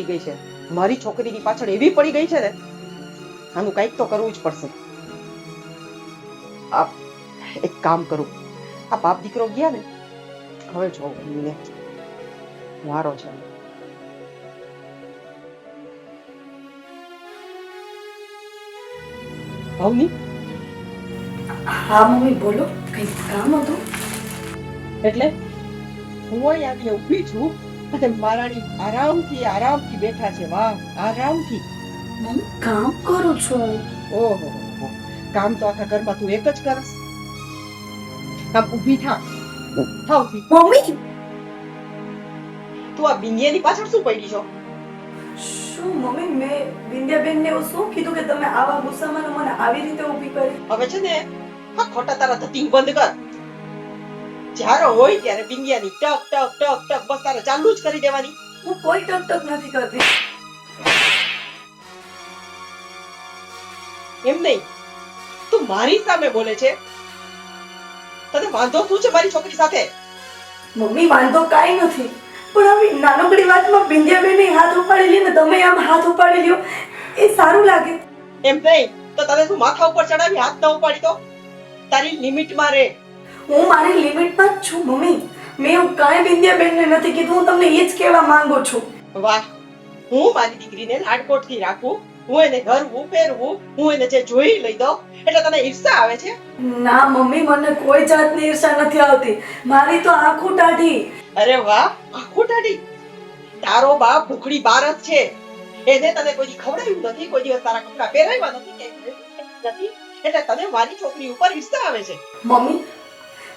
પી ગઈ છે. મારી છોકરીની પાછળ એવી પડી ગઈ છે ને આનું કંઈક તો કરવું જ પડશે. આપ એક કામ કરું. આ બાપ દીકરો ગયા ને હવે જો ને વારો છે. અવની હા મમ્મી બોલો. કઈ કામ હતું? એટલે હું અહીંયા ઊભી છું. મારાની આરામથી આરામથી બેઠા છે વાહ આરામથી. મમ્મી કામ કરું છું. ઓહો કામ તો આખા ઘરમાં તું એક જ કરસ. આમ ઊભી થા. થા ઊભી. મમ્મી! તું આ બિંદિયાની પાછળ શું પડી છો? શું મમ્મી મેં બિંદિયાબેન ને શું કીધું કે તમે આવા ગુસ્સામાં મને આવી રીતે ઊભી કરી? હવે છે ને હા ખોટા તારા ધતિંગ બંધ કર. જ્યારે હોય ત્યારે બિંગિયાની ટક ટક ટક ટક બસ તારે ચાલુ જ કરી દેવાની. હું કોઈ ટક ટક નથી કરતી. એમ નહીં. તું મારી સામે બોલે છે તને વાંધો શું છે મારી છોકરી સાથે? મમ્મી વાંધો કાઈ નથી. પણ આવી નાનકડી વાતમાં વિંધ્યાબેને હાથ ઉપાડી લ્યો ને તમે આમ હાથ ઉપાડી લ્યો. એ સારું લાગે. એમ નહીં. તો તને શું માથા ઉપર ચડાવી હાથ ન ઉપાડી તો? તારી લિમિટમાં રહે હું મારી લિમિટમાં જ છું મમ્મી. મેં એવું કાંઈ વિંધ્યાબેનને નથી કીધું હું તમને એ જ કહેવા માંગુ છું. વાહ હું મારી દીકરીને લાડકોટથી રાખું હું એને ઘરવું પહેરવું હું એને જે જોઈ લઈ દઉં એટલે તને ઈર્ષા આવે છે? ના મમ્મી મને કોઈ જાતની ઈર્ષા નથી આવતી. મારી તો આખું ટાઢી. અરે વાહ આખું ટાઢી? તારો બાપ ભૂખડી બાર જ છે. એને તને કોઈ ખવડાવ્યું નથી? કોઈ દિવસ તારા કપડા પહેરાવ્યા નથી કે નથી? એટલે તને મારી છોકરી ઉપર ઈર્ષા આવે છે. મમ્મી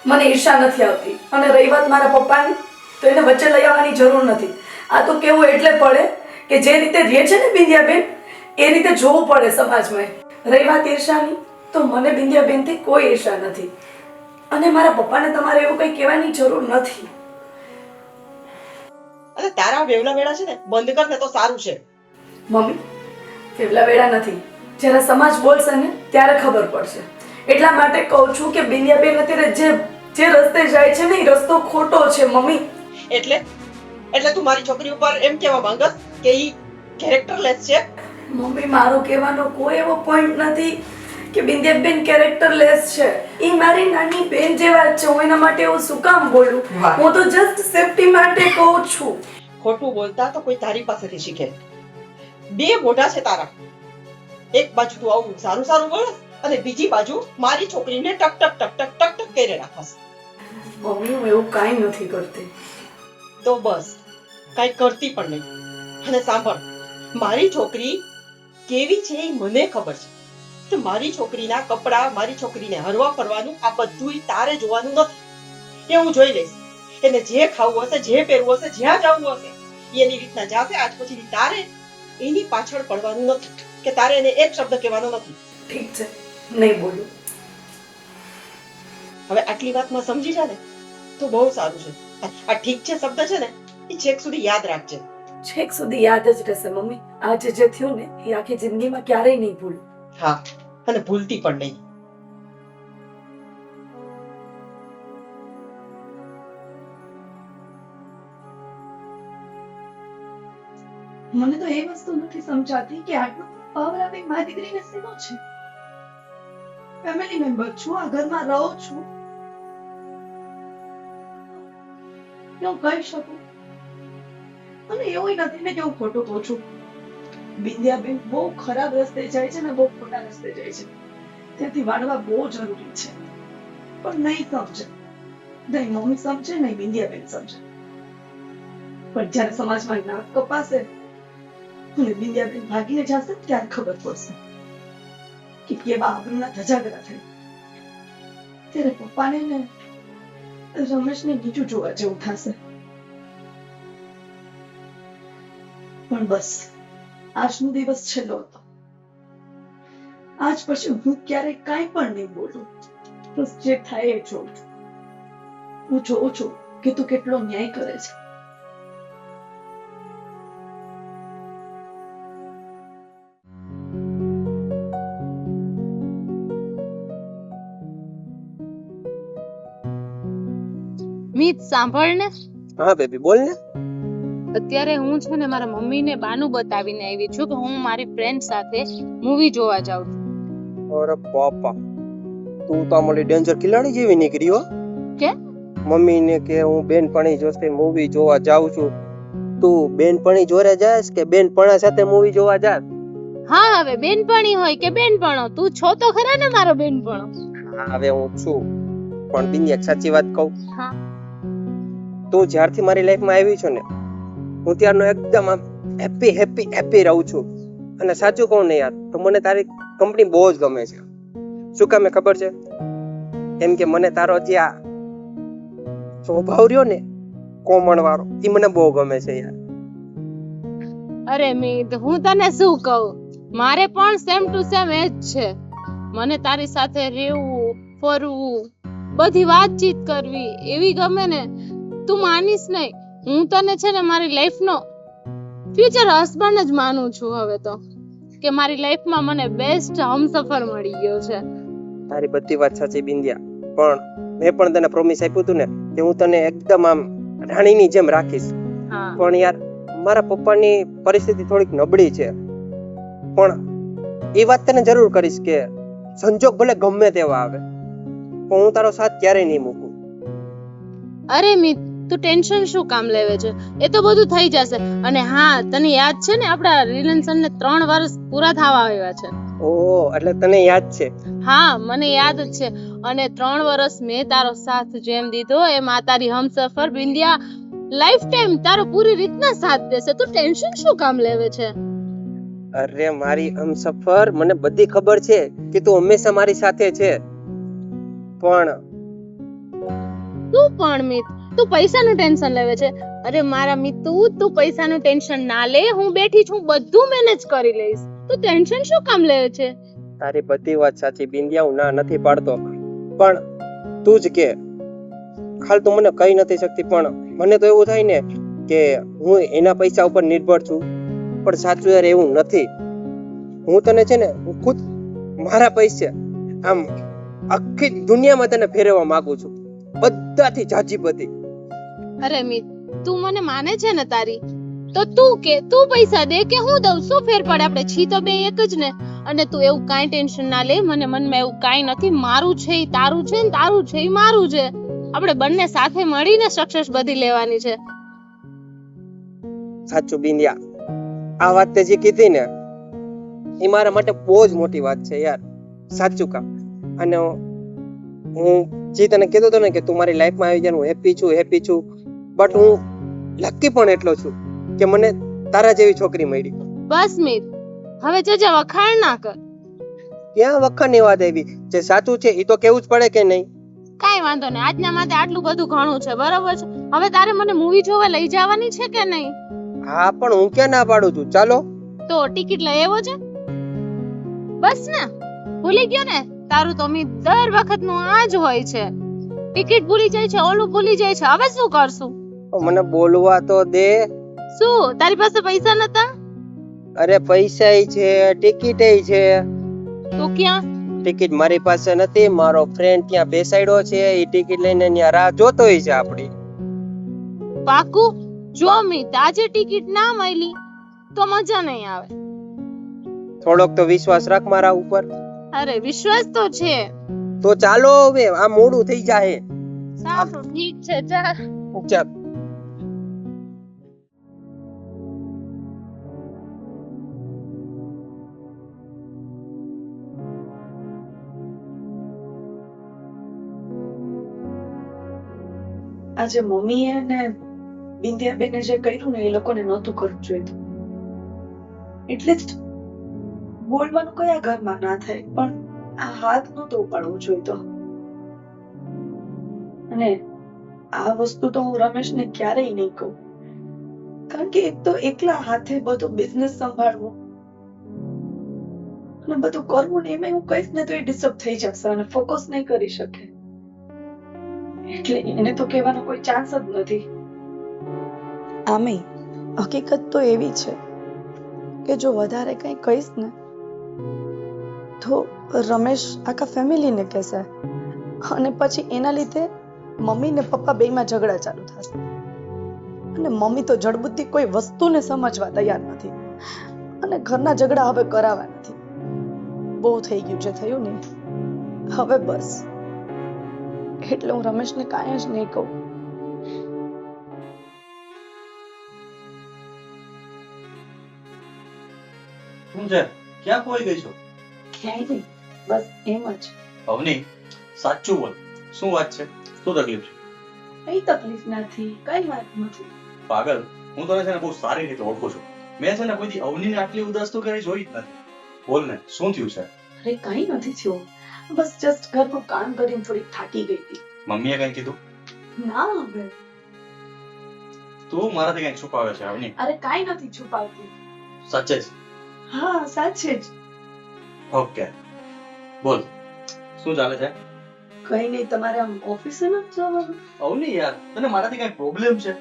મને ઈર્ષા નથી આવતી. અને રહી વાત મારા પપ્પાની તો એને વચ્ચે લઈ આવવાની જરૂર નથી. આ તો કેવું એટલે પડે કે જે રીતે રહે છે ને બિંદિયાબેન એ રીતે જોવું પડે સમાજમાં. રહી વાત ઈર્ષાની તો મને બિંદિયાબેનથી કોઈ ઈર્ષા નથી. અને મારા પપ્પાને તમારે એવું કંઈ કહેવાની જરૂર નથી. અને તારા વેવલા વેળા છે ને બંધ કર ને તો સારું છે. મમ્મી વેવલા વેળા નથી. જ્યારે સમાજ બોલશે ને ત્યારે ખબર પડશે. એટલા માટે કહું છું કે બિંદિયાબેન અત્યારે જે જે રસ્તે જાય છે ને એ રસ્તો ખોટો છે મમ્મી. એટલે? એટલે તું મારી છોકરી ઉપર એમ કહેવા માંગસ કે ઈ કેરેક્ટરલેસ છે? મમ્મી મારો કહેવાનો કોઈ એવો પોઈન્ટ નથી કે બિંદિયાબેન કેરેક્ટરલેસ છે. એ મારી નાની બેન જેવા છે. હું એના માટે એવું શું કામ બોલું? હું તો જસ્ટ સેફટી માટે કહું છું. ખોટું બોલતા તો કોઈ તારી પાસેથી શીખે. બે મોઢા છે તારા. એક બાજુ તું આવું સારું સારું બોલસ. અને બીજી બાજુ મારી છોકરીને ટક ટક ટક ટક ટક ટક કરી રાખશે મમ્મી હું એવું કાંઈ નથી કરતી. તો બસ કાંઈ કરતી પણ નહીં. અને સાંભળ મારી છોકરી કેવી છે એ મને ખબર છે. તો મારી છોકરીના કપડા મારી છોકરીને હરવા ફરવાનું આ બધું તારે જોવાનું નથી. એ હું જોઈ લઈશ. એને જે ખાવું હશે જે પહેરવું હશે જ્યાં જવું હશે એની રીતના જાશે આજ પછી તારે એની પાછળ પડવાનું નથી. કે તારે એને એક શબ્દ કહેવાનો નથી. ઠીક છે. નહીં બોલું હવે આટલી વાતમાં સમજી જા ને તો બહુ સારું છે. આ ઠીક છે શબ્દ છે ને એ છેક સુધી યાદ રાખજે. છેક સુધી યાદ જ રહેશે મમ્મી. આજે જે થયું ને એ આખી જિંદગીમાં ક્યારેય નહીં ભૂલું. હા અને ભૂલતી પણ નહીં. મને તો એ વસ્તુ નથી સમજાતી કે આટલો પાવર આવે મારી દીકરીને શેનો છે? ફેમિલી મેમ્બર છું, આ ઘરમાં રહો છું. હું કહી શકું? અને એવું નથી ને કે હું ખોટું કહું છું. બિંદિયાબેન, બહુ ખરાબ રસ્તે જાય છે ને બહુ ખોટા રસ્તે જાય છે. તેથી વાળવા બહુ જરૂરી છે. પણ નહીં સમજે. નહીં મમ્મી સમજે, નહીં બિંદિયાબેન સમજે. પણ જ્યારે સમાજમાં નાક કપાશે અને બિંદિયાબેન ભાગીને જશે ત્યારે ખબર પડશે. કે કેવા આબરૂના ધજાગરા થઈ ત્યારે પપ્પાને ને રમેશને બીજું જોવા જેવું થશે પણ બસ આજનો દિવસ છેલ્લો હતો આજ પછી હું ક્યારેય કાંઈ પણ નહીં બોલું બસ જે થાય એ જોઉં હું જોઉં છું કે તું કેટલો ન્યાય કરે છે મીત સાંભળ ને હા બેબી બોલ ને. અત્યારે હું છે ને મારા મમ્મીને બાનું બતાવીને આવી છું કે હું મારી ફ્રેન્ડ સાથે મૂવી જોવા જાઉં છું. અરે બાપા તું તો આમાં ડેન્જર ખિલાડી જેવી નીકળી હો. કે? મમ્મીને કે હું બેનપણી જોશે મૂવી જોવા જાઉં છું. તું બેનપણી જોડે જાસ કે બેનપણા સાથે મૂવી જોવા જા હા હવે બેનપણી હોય કે બેનપણો? તું છો તો ખરા ને મારો બેનપણો? હા હવે હું છું. પણ બિન એક સાચી વાત કહું. હા. તું જ્યારથી મારી લાઈફમાં આવી છો ને, હું ત્યારનો એકદમ આમ હેપી હેપી હેપી રહું છું. અને સાચું કહું ને યાર, તો મને તારી કંપની બહુ જ ગમે છે. શું કામે ખબર છે? કેમ કે મને તારો જે આ સ્વભાવ રહ્યો ને કોમણ વાળો એ મને બહુ ગમે છે યાર. અરે મિત, હું તને શું કહું? મારે પણ સેમ ટુ સેમ એ જ છે. મને તારી સાથે રહેવું, ફરવું, બધી વાતચીત કરવી, એવી ગમે ને તું માનીશ નહીં. હું તને છે ને મારી લાઈફનો ફ્યુચર હસબન્ડ જ માનું છું હવે તો. કે મારી લાઈફમાં મને બેસ્ટ હમસફર મળી ગયો છે. તારી બધી વાત સાચી બિંદિયા. પણ મેં પણ તને પ્રોમિસ આપ્યું હતું ને કે હું તને એકદમ આમ રાણીની જેમ રાખીશ. પણ યાર મારા પપ્પાની પરિસ્થિતિ થોડીક નબળી છે. પણ એ વાત તને જરૂર કરીશ કે સંજોગ ભલે ગમે તેવા આવે પણ હું તારો સાથ ક્યારેય નહીં મૂકું. અરે મિત તું ટેન્શન શું કામ લેવે છે? એ તો બધું થઈ જશે. અને હા તને યાદ છે ને આપણા રિલેશન ને ત્રણ વર્ષ પૂરા થવા આવ્યા છે. ઓહો એટલે તને યાદ છે? હા મને યાદ જ છે. અને ત્રણ વર્ષ મેં તારો સાથ જેમ દીધો એમ આ તારી હમસફર બિંદિયા લાઈફ ટાઈમ તારો પૂરી રીતના સાથ દેશે. તું ટેન્શન શું કામ લેવે છે? અરે મારી હમસફર મને બધી ખબર છે કે તું હંમેશા મારી સાથે છે. પણ તું પણ મિત તું પૈસાનું ટેન્શન લેવે છે. અરે મારા મિત, તું પૈસાનું ટેન્શન ના લે. હું બેઠી છું, બધું મેનેજ કરી લઈશ. તું ટેન્શન શું કામ લેવે છે? તારી બધી વાત સાચી, બિંદિયા હું ના નથી પાડતો. પણ તું જ કે. હાલ તું મને કહી નથી શકતી, પણ મને તો એવું થાય ને કે હું એના પૈસા ઉપર નિર્ભર છું. પણ સાચું યાર એવું નથી. હું તને છે ને, હું ખુદ મારા પૈસે આમ આખી દુનિયામાં તને ફેરવવા માંગુ છું. બધાથી જાજી બધી. અરે મિત, તું મને માને છે ને તારી? તો તું કે, તું પૈસા દે કે હું દઉં? શું ફેર પડે? આપણે છી તો બે એક જ ને. અને તું એવું કાંઈ ટેન્શન ના લે, મને મનમાં એવું કાંઈ નથી. મારું છે એ તારું છે ને તારું છે એ મારું છે. આપણે બંને સાથે મળીને સક્સેસ બધી લેવાની છે. સાચું બિંદિયા. આ વાત તે જે કીધી ને એ મારા માટે બહુ જ મોટી વાત છે યાર. સાચું કામ અને હું જે તને કીધું હતું ને કે તું મારી લાઈફમાં આવી જાય હું હેપી છું હેપી છું. બટ હું લકી પણ એટલો છું કે મને તારા જેવી છોકરી મળી. બસ મિત હવે જજે વખાણ ના કર. ક્યાં વખાણ એવા દેવી? જે સાચું છે એ તો કેવું જ પડે કે નહીં? કાઈ વાંધો નહીં આજના માટે આટલું બધું ઘણું છે બરોબર છે? હવે તારે મને મૂવી જોવા લઈ જવાની છે કે નહીં? હા પણ હું ક્યાં ના પાડું છું ચાલો. તો ટિકિટ લઈ આવ્યો છે બસ ને ભૂલી ગયો ને? તારું તો મી દર વખતનું આ જ હોય છે. ટિકિટ ભૂલી જાય છે ઓલું ભૂલી જાય છે. હવે શું કરશું? મને બોલવા તો દે. શું? તારી પાસે પૈસા નતા? અરે પૈસા છે ટિકિટ છે. તો ક્યાં? ટિકિટ મારી પાસે નથી મારો ફ્રેન્ડ ત્યાં બેસાડ્યો છે એ ટિકિટ લઈને ત્યાં રાહ જોતો છે આપડી પાકુ જો મિત આજે ટિકિટ ના મળી તો મજા નહીં આવે. થોડોક તો વિશ્વાસ રાખ મારા ઉપર. અરે વિશ્વાસ તો છે. તો ચાલો હવે આ મોડું થઈ જાય સારું ઠીક છે ચાલ. ચાલ. આજે મમ્મીએ ને બિંદિયાબેને જે કર્યું ને એ લોકોને નહોતું કરવું જોઈતું. એટલે જ બોલવાનું કયા ઘરમાં ના થાય, પણ આ હાથ નહોતો ઉપાડવો જોઈતો. અને આ વસ્તુ તો હું રમેશને ક્યારેય નહીં કહું. કારણ કે એક તો એકલા હાથે બધો બિઝનેસ સંભાળવો અને બધું કરવું ને એમાં હું કહીશ ને તો એ ડિસ્ટર્બ થઈ જશે અને ફોકસ નહીં કરી શકે. એટલે એને તો કહેવાનો કોઈ ચાન્સ જ નથી. આમે, હકીકત તો એવી છે કે જો વધારે કંઈ કહીશ ને, તો રમેશ આખા ફેમિલીને કહેશે. અને પછી એના લીધે મમ્મી ને પપ્પા બેયમાં ઝઘડા ચાલુ થશે. અને મમ્મી તો જડબુદ્ધિ કોઈ વસ્તુને સમજવા તૈયાર નથી. અને ઘરના ઝઘડા હવે કરાવવા નથી. બહુ થઈ ગયું છે, થયું ને હવે બસ. એટલે હું રમેશને કાંઈ જ નહીં કહું. શું છે? ક્યાં ખોઈ ગઈ છો? ક્યાંય નહીં બસ એમ જ. અવની સાચું બોલ. શું વાત છે? શું તકલીફ છે? કઈ તકલીફ નથી કઈ વાત નથી. પાગલ હું તને છે ને બહુ સારી રીતે ઓળખું છું. મેં છે ને કોઈ દી અવનીને આટલી ઉદાસ તો ઘરે જોઈ જ નથી. બોલ ને શું થયું છે? અરે કઈ નથી થયું. બસ જસ્ટ ઘરનું કામ કરીને થોડી થાકી ગઈ હતી. મમ્મીએ કઈ કીધું? ના હવે. તું મારાથી કઈ છુપાવે છે આવની. અરે કઈ નથી છુપાવતી. સાચે જ. હા સાચે જ. ઓકે બોલ. શું ચાલે છે? કઈ નહીં તમારે આમ ઓફિસે ન જવાનું? અવની યાર તને મારાથી કઈ પ્રોબ્લેમ છે?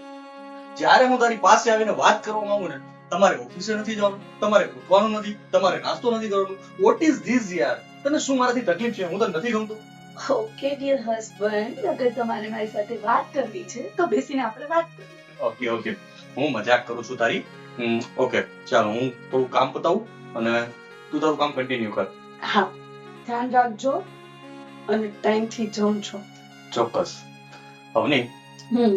જ્યારે હું તારી પાસે આવીને વાત કરવા માંગુ ને તમારે ઓફિસે નથી જવાનું તમારે ઉઠવાનું નથી તમારે નાસ્તો નથી કરવાનું. વોટ ઇઝ ધીસ યાર? તને શું મારાથી તકલીફ છે? હું તને નથી ગમતો. ઓકે ડિયર હસબન્ડ અગર તમારે મારી સાથે વાત કરવી છે તો બેસીને આપણે વાત કરીએ. ઓકે ઓકે હું મજાક કરું છું તારી. ઓકે ચાલો હું થોડું કામ પતાવું અને તું તારું કામ કન્ટિન્યુ કર. હા. ધ્યાન રાખજો અને ટાઈમ ટાઈમથી જમજો. ચોક્કસ. અવની હમ.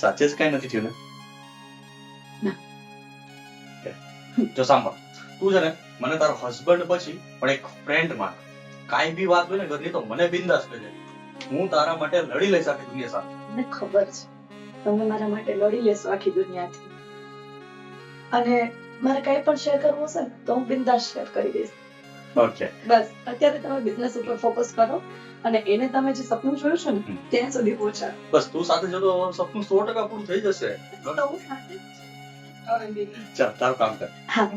સાચે જ કઈ નથી થયું ના. જો સાંભળ તું છે ને મને તારો હસબન્ડ પછી પણ એક ફ્રેન્ડમાં કાંઈ બી વાત હોય ને ઘરની તો મને બિંદાસ કહેજે હું તારા માટે લડી લઈશ આખી દુનિયા સાથે. મને ખબર છે. તમે મારા માટે લડી લેશો આખી દુનિયાથી. અને મારે કઈ પણ શેર કરવું હશે ને તો હું બિંદાસ શેર કરી દઈશ. ઓકે બસ અત્યારે તમે બિઝનેસ ઉપર ફોકસ કરો અને એને તમે જે સપનું જોયું છે ને. ત્યાં સુધી પહોંચા બસ તું સાથે જતો સપનું સો ટકા પૂરું થઈ જશે. તો હું સાથે જ છું. ચાલ તારું કામ કર હા